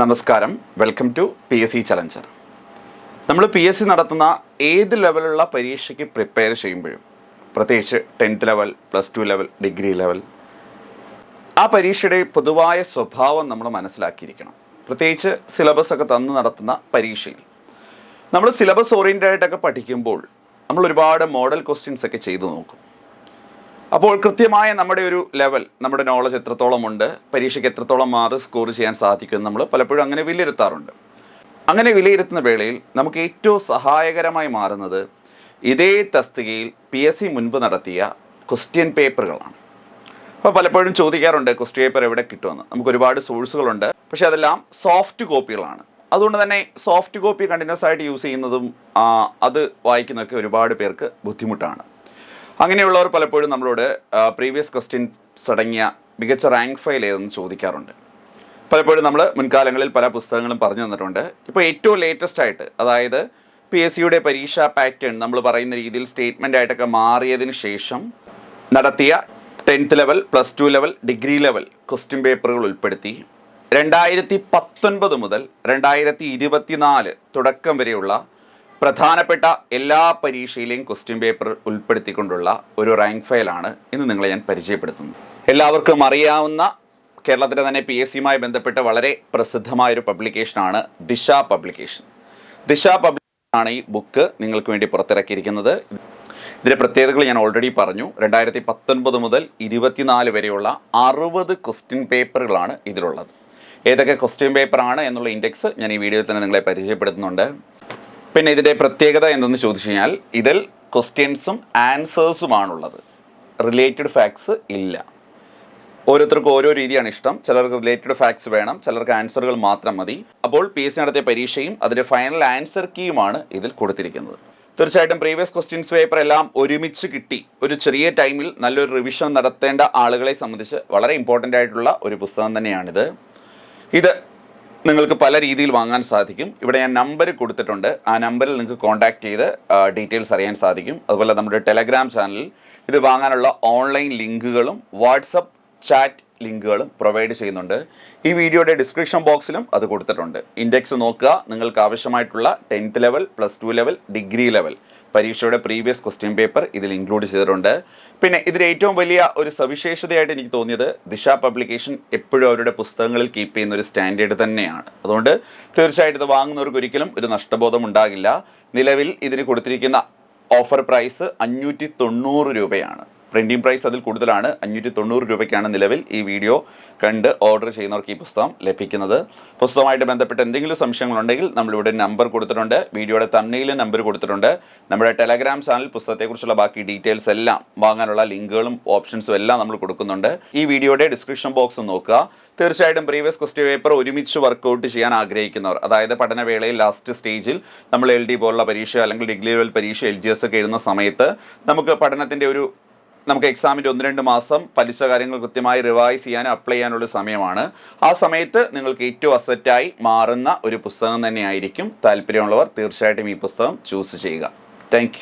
നമസ്കാരം. Welcome to P S C challenger നമ്മൾ P S C നടത്തുന്ന ഏത് ലെവലുള്ള പരീക്ഷയ്ക്ക് പ്രിപ്പയർ ചെയ്യുമ്പോഴും പ്രത്യേകിച്ച് tenth level plus two level degree level ആ പരീക്ഷയുടെ പൊതുവായ സ്വഭാവം നമ്മൾ മനസ്സിലാക്കിയിരിക്കണം. പ്രത്യേകിച്ച് സിലബസ് ഒക്കെ തന്ന് നടത്തുന്ന പരീക്ഷയിൽ. നമ്മൾ സിലബസ് ഓറിയന്റഡ് ആയിട്ടൊക്കെ പഠിക്കുമ്പോൾ നമ്മൾ ഒരുപാട് മോഡൽ ക്വസ്റ്റ്യൻസ് ഒക്കെ ചെയ്തു നോക്കും. അപ്പോൾ കൃത്യമായ നമ്മുടെ ഒരു ലെവൽ നമ്മുടെ നോളജ് എത്രത്തോളം ഉണ്ട് പരീക്ഷയ്ക്ക് എത്രത്തോളം മാർക്ക് സ്കോർ ചെയ്യാൻ സാധിക്കും നമ്മൾ പലപ്പോഴും അങ്ങനെ വിലയിരുത്താറുണ്ട്. അങ്ങനെ വിലയിരുത്തുന്ന വേളയിൽ നമുക്ക് ഏറ്റവും സഹായകരമായി മാറുന്നത് ഇതേ തസ്തികയിൽ പി എസ് സി മുൻപ് നടത്തിയ ക്വസ്റ്റ്യൻ പേപ്പറുകളാണ് അപ്പോൾ പലപ്പോഴും ചോദിക്കാറുണ്ട് ക്വസ്റ്റ്യൻ പേപ്പർ എവിടെ കിട്ടുമെന്ന്. നമുക്ക് ഒരുപാട് സോഴ്സുകളുണ്ട് പക്ഷേ അതെല്ലാം സോഫ്റ്റ് കോപ്പികളാണ് അതുകൊണ്ട് തന്നെ സോഫ്റ്റ് കോപ്പി കണ്ടിന്യൂസ് ആയിട്ട് യൂസ് ചെയ്യുന്നതും അത് വായിക്കുന്നതൊക്കെ ഒരുപാട് പേർക്ക് ബുദ്ധിമുട്ടാണ്. അങ്ങനെയുള്ളവർ പലപ്പോഴും നമ്മളോട് പ്രീവിയസ് ക്വസ്റ്റ്യൻസ് അടങ്ങിയ മികച്ച റാങ്ക് ഫയൽ ഏതെന്ന് ചോദിക്കാറുണ്ട്. പലപ്പോഴും നമ്മൾ മുൻകാലങ്ങളിൽ പല പുസ്തകങ്ങളും പറഞ്ഞു തന്നിട്ടുണ്ട്. ഇപ്പോൾ ഏറ്റവും ലേറ്റസ്റ്റ് ആയിട്ട് അതായത് പി എസ് സിയുടെ പരീക്ഷാ പാറ്റേൺ നമ്മൾ പറയുന്ന രീതിയിൽ സ്റ്റേറ്റ്മെന്റ് ആയിട്ടൊക്കെ മാറിയതിന് ശേഷം നടത്തിയ tenth level plus two level degree level question പേപ്പറുകൾ ഉൾപ്പെടുത്തി രണ്ടായിരത്തി പത്തൊൻപത് മുതൽ രണ്ടായിരത്തി ഇരുപത്തിനാല് തുടക്കം വരെയുള്ള പ്രധാനപ്പെട്ട എല്ലാ പരീക്ഷയിലെയും ക്വസ്റ്റ്യൻ പേപ്പർ ഉൾപ്പെടുത്തിക്കൊണ്ടുള്ള ഒരു റാങ്ക് ഫയലാണ് ഇന്ന് നിങ്ങളെ ഞാൻ പരിചയപ്പെടുത്തുന്നത്. എല്ലാവർക്കും അറിയാവുന്ന കേരളത്തിലെ തന്നെ പി എസ് സിയുമായി ബന്ധപ്പെട്ട് വളരെ പ്രസിദ്ധമായ ഒരു പബ്ലിക്കേഷനാണ് ദിശ പബ്ലിക്കേഷൻ ദിശ പബ്ലിക്കേഷൻ ആണ് ഈ ബുക്ക് നിങ്ങൾക്ക് വേണ്ടി പുറത്തിറക്കിയിരിക്കുന്നത്. ഇതിന്റെ പ്രത്യേകതകൾ ഞാൻ ഓൾറെഡി പറഞ്ഞു. രണ്ടായിരത്തി പത്തൊൻപത് മുതൽ ഇരുപത്തിനാല് വരെയുള്ള അറുപത് ക്വസ്റ്റ്യൻ പേപ്പറുകളാണ് ഇതിലുള്ളത്. ഏതൊക്കെ ക്വസ്റ്റ്യൻ പേപ്പറാണ് എന്നുള്ള ഇൻഡെക്സ് ഞാൻ ഈ വീഡിയോയിൽ തന്നെ നിങ്ങളെ പരിചയപ്പെടുത്തുന്നുണ്ട്. പിന്നെ ഇതിന്റെ പ്രത്യേകത എന്തെന്ന് ചോദിച്ചു കഴിഞ്ഞാൽ ഇതിൽ ക്വസ്റ്റ്യൻസും ആൻസേഴ്സുമാണുള്ളത് റിലേറ്റഡ് ഫാക്ട്സ് ഇല്ല. ഓരോരുത്തർക്കും ഓരോ രീതിയാണ് ഇഷ്ടം. ചിലർക്ക് റിലേറ്റഡ് ഫാക്ട്സ് വേണം ചിലർക്ക് ആൻസറുകൾ മാത്രം മതി. അപ്പോൾ പി എസ് സി നടത്തിയ പരീക്ഷയും അതിന്റെ ഫൈനൽ ആൻസർ കീയുമാണ് ഇതിൽ കൊടുത്തിരിക്കുന്നത്. തീർച്ചയായിട്ടും പ്രീവിയസ് ക്വസ്റ്റ്യൻസ് പേപ്പർ എല്ലാം ഒരുമിച്ച് കിട്ടി. ഒരു ചെറിയ ടൈമിൽ നല്ലൊരു റിവിഷൻ നടത്തേണ്ട ആളുകളെ സംബന്ധിച്ച് വളരെ ഇമ്പോർട്ടന്റ് ആയിട്ടുള്ള ഒരു പുസ്തകം തന്നെയാണിത്. ഇത് നിങ്ങൾക്ക് പല രീതിയിൽ വാങ്ങാൻ സാധിക്കും. ഇവിടെ ഞാൻ നമ്പർ കൊടുത്തിട്ടുണ്ട്. ആ നമ്പറിൽ നിങ്ങൾക്ക് കോൺടാക്ട് ചെയ്ത് ഡീറ്റെയിൽസ് അറിയാൻ സാധിക്കും. അതുപോലെ നമ്മുടെ ടെലഗ്രാം ചാനലിൽ ഇത് വാങ്ങാനുള്ള ഓൺലൈൻ ലിങ്കുകളും വാട്സപ്പ് ചാറ്റ് ലിങ്കുകളും പ്രൊവൈഡ് ചെയ്യുന്നുണ്ട്. ഈ വീഡിയോയുടെ ഡിസ്ക്രിപ്ഷൻ ബോക്സിലും അത് കൊടുത്തിട്ടുണ്ട്. ഇൻഡെക്സ് നോക്കുക. നിങ്ങൾക്ക് ആവശ്യമായിട്ടുള്ള tenth level plus two level degree level പരീക്ഷയുടെ പ്രീവിയസ് ക്വസ്റ്റ്യൻ പേപ്പർ ഇതിൽ ഇൻക്ലൂഡ് ചെയ്തിട്ടുണ്ട്. പിന്നെ ഇതിൽ ഏറ്റവും വലിയ ഒരു സവിശേഷതയായിട്ട് എനിക്ക് തോന്നിയത് ദിശ പബ്ലിക്കേഷൻ എപ്പോഴും അവരുടെ പുസ്തകങ്ങളിൽ കീപ്പ് ചെയ്യുന്ന ഒരു സ്റ്റാൻഡേർഡ് തന്നെയാണ്. അതുകൊണ്ട് തീർച്ചയായിട്ടും ഇത് വാങ്ങുന്നവർക്ക് ഒരിക്കലും ഒരു നഷ്ടബോധം ഉണ്ടാകില്ല. നിലവിൽ ഇതിന് കൊടുത്തിരിക്കുന്ന ഓഫർ പ്രൈസ് അഞ്ഞൂറ്റി തൊണ്ണൂറ് രൂപയാണ്. പ്രിന്റിംഗ് പ്രൈസ് അതിൽ കൂടുതലാണ്. അഞ്ഞൂറ്റി തൊണ്ണൂറ് രൂപയ്ക്കാണ് നിലവിൽ ഈ വീഡിയോ കണ്ട് ഓർഡർ ചെയ്യുന്നവർക്ക് ഈ പുസ്തകം ലഭിക്കുന്നത്. പുസ്തകമായിട്ട് ബന്ധപ്പെട്ട് എന്തെങ്കിലും സംശയങ്ങളുണ്ടെങ്കിൽ നമ്മളിവിടെ നമ്പർ കൊടുത്തിട്ടുണ്ട്. വീഡിയോയുടെ തണ്ണയിലും നമ്പർ കൊടുത്തിട്ടുണ്ട്. നമ്മുടെ ടെലഗ്രാം ചാനൽ പുസ്തകത്തെക്കുറിച്ചുള്ള ബാക്കി ഡീറ്റെയിൽസ് എല്ലാം വാങ്ങാനുള്ള ലിങ്കുകളും ഓപ്ഷൻസും എല്ലാം നമ്മൾ കൊടുക്കുന്നുണ്ട്. ഈ വീഡിയോയുടെ ഡിസ്ക്രിപ്ഷൻ ബോക്സ് നോക്കുക. തീർച്ചയായിട്ടും പ്രീവിയസ് ക്വസ്റ്റ്യൻ പേപ്പർ ഒരുമിച്ച് വർക്കൗട്ട് ചെയ്യാൻ ആഗ്രഹിക്കുന്നവർ അതായത് പഠനവേളയിൽ ലാസ്റ്റ് സ്റ്റേജിൽ നമ്മൾ എൽ ഡി പോലുള്ള പരീക്ഷ അല്ലെങ്കിൽ ഡിഗ്രി ലെവൽ പരീക്ഷ എൽ ജി എസ് ഒക്കെ എഴുതുന്ന സമയത്ത് നമുക്ക് പഠനത്തിന്റെ ഒരു നമുക്ക് എക്സാമിന്റെ ഒന്ന് രണ്ട് മാസം പലിശ കാര്യങ്ങൾ കൃത്യമായി റിവൈസ് ചെയ്യാനും അപ്ലൈ ചെയ്യാനുള്ള സമയമാണ്. ആ സമയത്ത് നിങ്ങൾക്ക് ഏറ്റവും അസറ്റായി മാറുന്ന ഒരു പുസ്തകം തന്നെയായിരിക്കും താല്പര്യമുള്ളവർ തീർച്ചയായിട്ടും ഈ പുസ്തകം ചൂസ് ചെയ്യുക. താങ്ക്